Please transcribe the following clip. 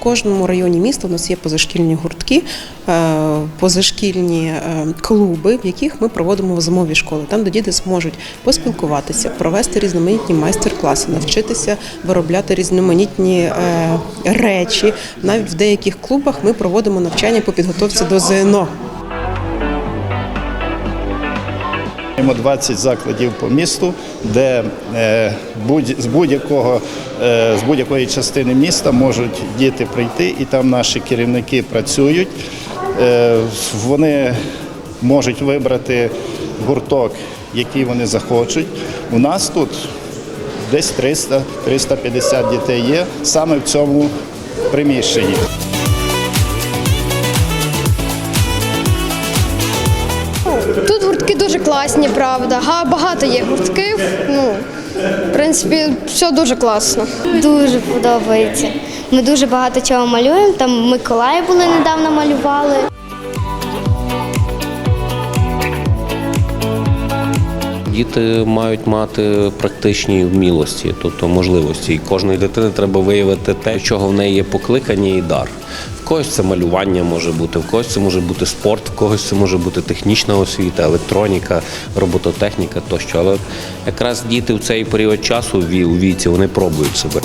кожному районі міста у нас є позашкільні гуртки, е, позашкільні е, клуби, в яких ми проводимо зимові школи, там де діти зможуть поспілкуватися, провести різноманітні майстер-класи, навчитися виробляти різноманітні е, речі. Навіть в деяких клубах ми проводимо навчання по підготовці до ЗНО. Маємо 20 закладів по місту, де е, з будь-якого е, з будь-якої частини міста можуть діти прийти, і там наші керівники працюють. Е, Вони можуть вибрати гурток, який вони захочуть. У нас тут десь 300-350 дітей є саме в цьому приміщенні. Тут гуртки дуже класні, правда. Га- Багато є гуртків. Ну, в принципі, все дуже класно. Дуже подобається. Ми дуже багато чого малюємо. Там Миколаї були недавно малювали. Діти мають мати практичні вмілості, тобто можливості. І кожної дитини треба виявити те, чого в неї є покликання і дар. Когось це малювання може бути, в когось це може бути спорт, в когось це може бути технічна освіта, електроніка, робототехніка тощо. Але якраз діти в цей період часу у віці вони пробують себе.